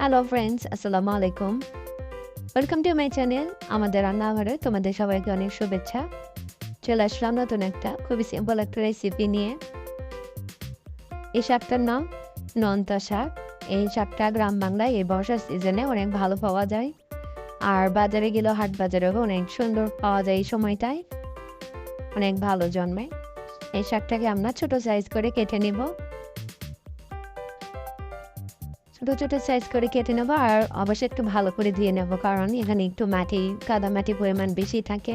Hello friends আসসালামু আলাইকুম welcome to my channel আমাদের রান্নাঘরে তোমাদের সবাইকে অনেক শুভেচ্ছা। চলে আসলাম নতুন একটা খুবই সিম্পল একটা রেসিপি নিয়ে। এই শাকটার নাম নন্তা শাক। এই শাকটা গ্রাম বাংলায় এই বর্ষার সিজনে অনেক ভালো পাওয়া যায়। আর বাজারে গেলেও হাট বাজারেও অনেক সুন্দর পাওয়া যায় এই সময়টায়। অনেক ভালো জন্মে। এই শাকটাকে আমরা ছোট সাইজ করে কেটে নিব। ছোট সাইজ করে কেটে নেব আর অবশ্যই একটু ভালো করে ধুয়ে নেব, কারণ এখানে একটু মাটি, কাদা মাটি পরিমাণ বেশি থাকে।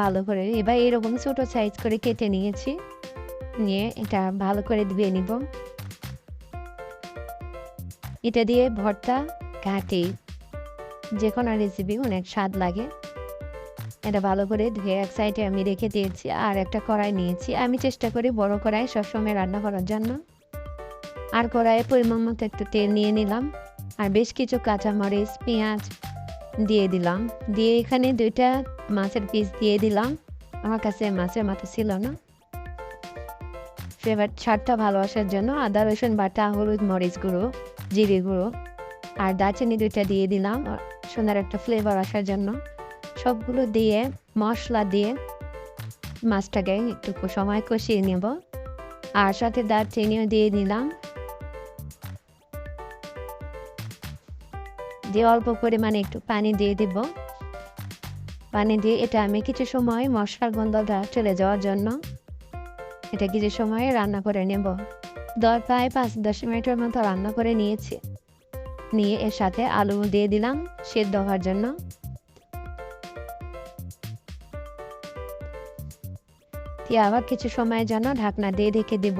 ভালো করে এবার এরকম ছোট সাইজ করে কেটে নিয়েছি। নিয়ে এটা ভালো করে ধুয়ে নিব। এটা দিয়ে ভর্তা ঘাটি যে কোনো রেসিপি অনেক স্বাদ লাগে। এটা ভালো করে ধুয়ে এক সাইডে আমি রেখে দিয়েছি আর একটা কড়াই নিয়েছি। আমি চেষ্টা করি বড় কড়াই সবসময় রান্না করার জন্য। আর কড়াইয়ে পরিমাণ মতো একটু তেল নিয়ে নিলাম। আর বেশ কিছু কাঁচামরিচ, পেঁয়াজ দিয়ে দিলাম। দিয়ে এখানে দুইটা মাছের পিস দিয়ে দিলাম। আমার কাছে মাছের মাথা ছিল না। ফ্লেভার ছাড়টা ভালো আসার জন্য আদা, রসুন বাটা, হলুদ মরিচ গুঁড়ো, জিরে গুঁড়ো আর দারচিনি দুইটা দিয়ে দিলাম। সোনার একটা ফ্লেভার আসার জন্য। সবগুলো দিয়ে, মশলা দিয়ে মাছটাকে একটু সময় কষিয়ে নেব। আর সাথে দারচিনিও দিয়ে দিলাম। দিয়ে অল্প পরিমাণে একটু পানি দিয়ে দিব। পানি দিয়ে এটা আমি কিছু সময় মশলার গন্ধটা চলে যাওয়ার জন্য এটা কিছু সময় রান্না করে নেব। দশ প্রায় পাঁচ দশ মিনিটের মতো রান্না করে নিয়েছি। নিয়ে এর সাথে আলু দিয়ে দিলাম সেদ্ধ হওয়ার জন্য। দিয়ে আবার কিছু সময়ের জন্য ঢাকনা দিয়ে রেখে দিব।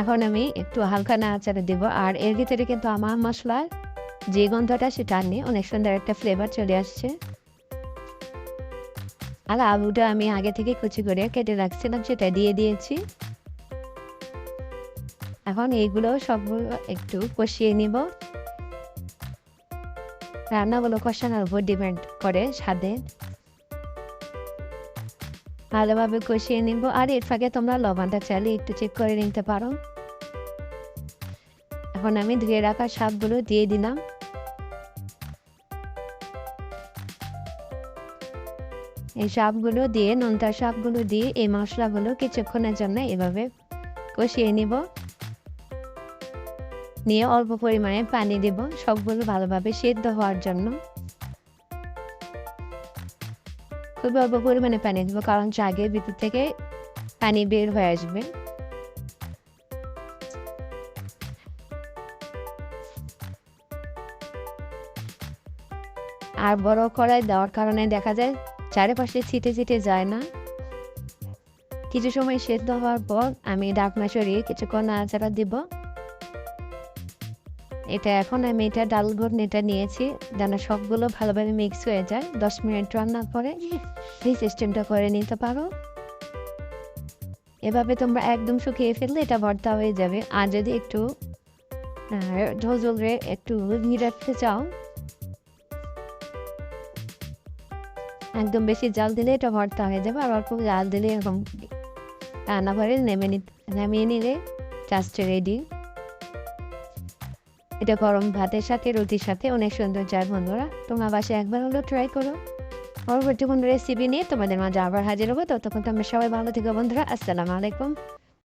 এখন আমি একটু হালকা নাড়াচাড়া দিব। আর এর ভিতরে কিন্তু আমার মশলার যে গন্ধটা সেটা নিয়ে অনেক সুন্দর একটা ফ্লেভার চলে আসছে। আর আলুটা আমি আগে থেকে কুচি করে কেটে রাখছিলাম, সেটা দিয়ে দিয়েছি। এখন এইগুলো সবগুলো একটু কষিয়ে নিব। রান্নাগুলো কষানোর উপর ডিপেন্ড করে স্বাদে। ভালোভাবে কষিয়ে নিব। আর এর ফাঁকে তোমরা লবণটা চাইলে একটু চেক করে নিতে পারো। এখন আমি ধুয়ে রাখা শাকগুলো দিয়ে দিলাম। এই শাকগুলো দিয়ে, নোনতা শাকগুলো দিয়ে, এই মশলাগুলো কিছুক্ষণের জন্য এভাবে কষিয়ে নিব। নিয়ে অল্প পরিমাণে পানি দেব, সবগুলো ভালোভাবে সেদ্ধ হওয়ার জন্য। খুবই অল্প পরিমাণে পানি দেবো, কারণ শাকের ভিতর থেকে পানি বের হয়ে আসবে। আর বড় কড়াই দেওয়ার কারণে দেখা যায় চারিপাশে ছিটে ছিটে যায় না। কিছু সময় সেদ্ধ হওয়ার পর আমি ডাকনা সরিয়ে কিছুক্ষণ নাড়াচাড়া দিব। এটা এখন আমি এটা ডাল এটা নিয়েছি, যেন সবগুলো ভালোভাবে মিক্স হয়ে যায়। দশ মিনিট রান্নার পরে এই সিস্টেমটা করে নিতে পারো। এভাবে তোমরা একদম শুকিয়ে ফেললে এটা ভর্তা হয়ে যাবে। আর যদি একটু ঝোলঝোলরে একটু ঘি রাখতে চাও, একদম বেশি জাল দিলে এটা ভর্তা হয়ে যাবে। আর অল্প জাল দিলে এরকম রান্না করে নেমে নামিয়ে নিলে জাস্ট রেডি এটা গরম ভাতের সাথে, রুটির সাথে অনেক সুন্দর যায় বন্ধুরা। তোমরা বাসায় একবার হলো ট্রাই করো। পরবর্তী কোনো রেসিপি নিয়ে তোমাদের মাঝে আবার হাজির হব। ততক্ষণ তোমরা সবাই ভালো থেকো বন্ধুরা। আসসালামু আলাইকুম।